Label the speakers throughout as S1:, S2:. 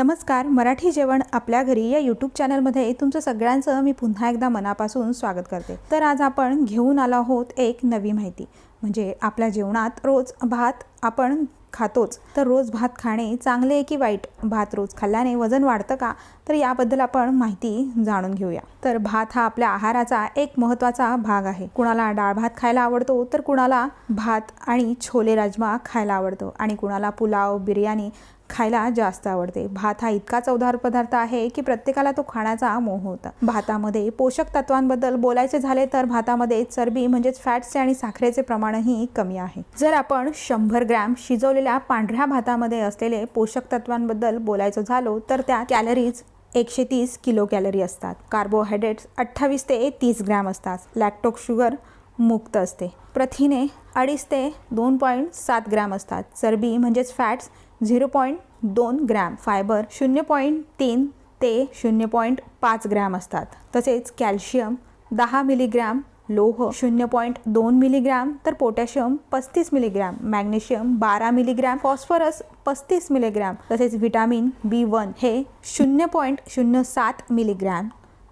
S1: नमस्कार मराठी जेवण आपल्या घरी या यूट्यूब चॅनलमध्ये तुमचं सगळ्यांचं मी पुन्हा एकदा मनापासून स्वागत करते. तर आज आपण घेऊन आलो आहोत एक नवी माहिती. म्हणजे आपल्या जेवणात रोज भात आपण खातोच. तर रोज भात खाणे चांगले की वाईट? भात रोज खाल्ल्याने वजन वाढतं का? तर याबद्दल आपण माहिती जाणून घेऊया. तर भात हा आपल्या आहाराचा एक महत्त्वाचा भाग आहे. कुणाला डाळ भात खायला आवडतो तर कुणाला भात आणि छोले राजमा खायला आवडतो. आणि कुणाला पुलाव बिर्याणी खायला जास्त आवडते. भात हा इतका चवदार पदार्थ आहे की प्रत्येकाला तो खाण्याचा मोह होता. भातामध्ये पोषक तत्वांबद्दल बोलायचे झाले तर भातामध्ये चरबी म्हणजेच फॅट्सचे आणि साखरेचे प्रमाणही कमी आहे. जर आपण शंभर ग्रॅम शिजवलेल्या पांढऱ्या भातामध्ये असलेले पोषक तत्वांबद्दल बोलायचं झालो तर त्या कॅलरीज एकशे तीस किलो कॅलरी असतात. कार्बोहायड्रेट्स अठ्ठावीस ते तीस ग्रॅम असतात. लॅक्टोक शुगर मुक्त असते. प्रथिने अडीच ते दोन पॉईंट सात ग्रॅम असतात. चरबी म्हणजेच फॅट्स झिरो पॉईंट दोन ग्रॅम फायबर शून्य पॉईंट तीन ते शून्य पॉईंट पाच ग्रॅम असतात. तसेच कॅल्शियम दहा मिलीग्रॅम लोह शून्य पॉईंट दोन मिलीग्रॅम तर पोटॅशियम पस्तीस मिलीग्रॅम मॅग्नेशियम बारा मिलीग्रॅम फॉस्फरस पस्तीस मिलीग्रॅम तसेच व्हिटॅमिन बी वन हे शून्य पॉईंट शून्य सात मिलीग्रॅम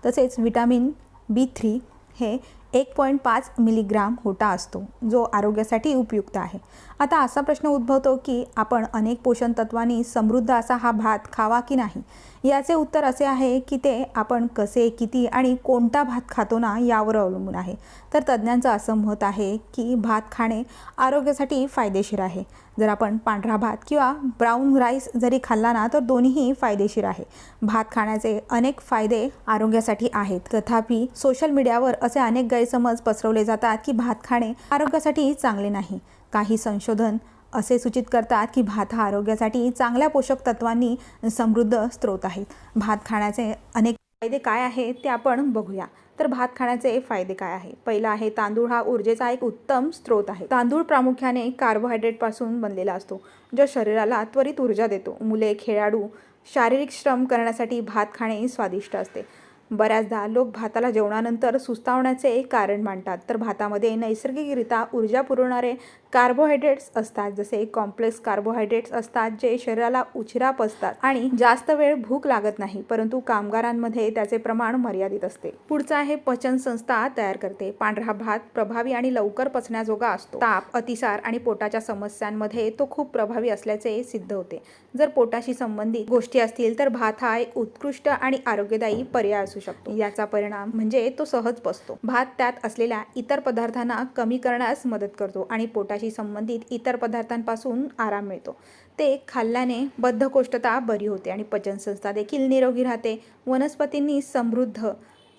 S1: तसेच व्हिटॅमिन बी थ्री हे एक पॉईंट पाच मिलीग्राम होता असतो जो आरोग्यासाठी उपयुक्त आहे. आता असा प्रश्न उद्भवतो की आपण अनेक पोषण तत्वांनी समृद्ध असा हा भात खावा की नाही? याचे उत्तर असे आहे की ते आपण कसे किती आणि कोणता भात खातो ना यावर अवलंबून आहे. तर तज्ज्ञांचं असं मत आहे की भात खाणे आरोग्यासाठी फायदेशीर आहे. जर आपण पांढरा भात किंवा ब्राऊन राईस जरी खाल्ला ना तर दोन्हीही फायदेशीर आहे. भात खाण्याचे अनेक फायदे आरोग्यासाठी आहेत. तथापि सोशल मीडियावर असे अनेक गैरसमज पसरवले जातात की भात खाणे आरोग्यासाठी चांगले नाही. काही संशोधन असे सूचित करतात की भात हा आरोग्यासाठी चांगल्या पोषक तत्वांनी समृद्ध स्रोत आहे. भात खाण्याचे अनेक फायदे काय आहेत ते आपण बघूया. तर भात खाण्याचे फायदे काय आहे? पहिला आहे तांदूळ हा ऊर्जेचा एक उत्तम स्रोत आहे. तांदूळ प्रामुख्याने कार्बोहायड्रेटपासून बनलेला असतो जो शरीराला त्वरित ऊर्जा देतो. मुले खेळाडू शारीरिक श्रम करण्यासाठी भात खाणे स्वादिष्ट असते. बऱ्याचदा लोक भाताला जेवणानंतर सुस्तावण्याचे कारण मांडतात तर भातामध्ये नैसर्गिकरित्या ऊर्जा पुरवणारे कार्बोहायड्रेट्स असतात जसे कॉम्प्लेक्स कार्बोहायड्रेट्स असतात जे शरीराला उशिरा पचतात आणि जास्त वेळ भूक लागत नाही परंतु कामगारांमध्ये त्याचे प्रमाण मर्यादित असते. पुढचा आहे पचन संस्था तयार करते. पांढरा भात प्रभावी आणि लवकर पचण्याजोगा असतो. ताप अतिसार आणि पोटाच्या समस्यांमध्ये तो खूप प्रभावी असल्याचे सिद्ध होते. जर पोटाशी संबंधित गोष्टी असतील तर भात हा एक उत्कृष्ट आणि आरोग्यदायी पर्याय असू शकतो. याचा परिणाम म्हणजे तो सहज पचतो. भात त्यात असलेल्या इतर पदार्थांना कमी करण्यास मदत करतो आणि पोटा पोटाशी संबंधित इतर पदार्थांपासून आराम मिळतो. ते खाल्ल्याने बद्धकोष्ठता बरी होते आणि पचनसंस्था देखील निरोगी राहते. वनस्पतींनी समृद्ध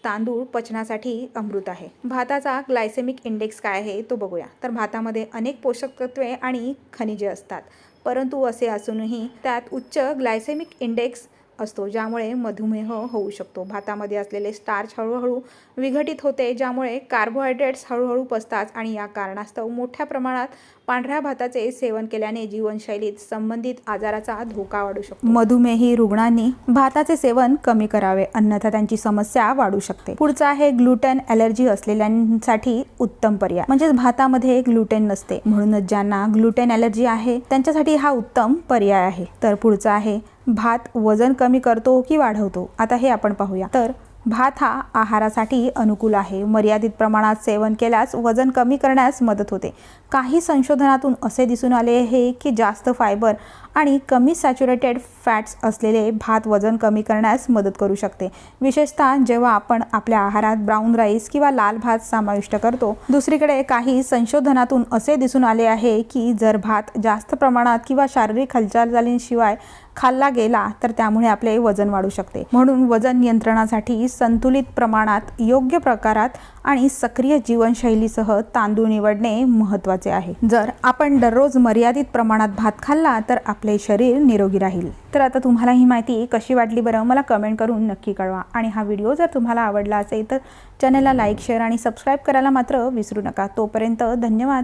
S1: तांदूळ पचनासाठी अमृत आहे. भाताचा ग्लायसेमिक इंडेक्स काय आहे तो बघूया. तर भातामध्ये अनेक पोषक तत्वे आणि खनिजे असतात. परंतु असे असूनही त्यात उच्च ग्लायसेमिक इंडेक्स असतो ज्यामुळे मधुमेह होऊ शकतो. भातामध्ये असलेले स्टार्च हळूहळू विघटित होते ज्यामुळे कार्बोहायड्रेट्स हळूहळू पसतात आणि या कारणास्तव मोठ्या प्रमाणात पांढऱ्या भाताचे सेवन केल्याने जीवनशैलीत संबंधित आजाराचा धोका वाढू शकतो. मधुमेही रुग्णांनी भाताचे सेवन कमी करावे अन्यथा त्यांची समस्या वाढू शकते. पुढचा आहे ग्लुटेन ॲलर्जी असलेल्यांसाठी उत्तम पर्याय. म्हणजेच भातामध्ये ग्लुटेन नसते. म्हणूनच ज्यांना ग्लुटेन ॲलर्जी आहे त्यांच्यासाठी हा उत्तम पर्याय आहे. तर पुढचा आहे भात वजन कमी करतो की वाढवतो? आता हे आपण पाहूया. तर भात हा आहारासाठी अनुकूल आहे. मर्यादित प्रमाणात सेवन केल्यास वजन कमी करण्यास मदत होते. काही संशोधनातून असे दिसून आले आहे की जास्त फायबर आणि कमी सॅच्युरेटेड फॅट्स असलेले भात वजन कमी करण्यास मदत करू शकते. विशेषतः जेव्हा आपण आपल्या आहारात ब्राऊन राईस किंवा लाल भात समाविष्ट करतो दुसरीकडे काही संशोधनातून असे दिसून आले आहे की जर भात जास्त प्रमाणात किंवा शारीरिक हालचालचालींशिवाय खाल्ला गेला तर त्यामुळे आपले वजन वाढू शकते. म्हणून वजन नियंत्रणासाठी संतुलित प्रमाणात योग्य प्रकारात आणि सक्रिय जीवनशैलीसह तांदूळ निवडणे महत्त्वाचे आहे. जर आपण दररोज मर्यादित प्रमाणात भात खाल्ला तर आपले शरीर निरोगी राहील. तर आता तुम्हाला ही माहिती कशी वाटली बरं मला कमेंट करून नक्की कळवा. आणि हा व्हिडिओ जर तुम्हाला आवडला असेल तर चॅनलला लाईक शेअर आणि सबस्क्राईब करायला मात्र विसरू नका. तोपर्यंत धन्यवाद.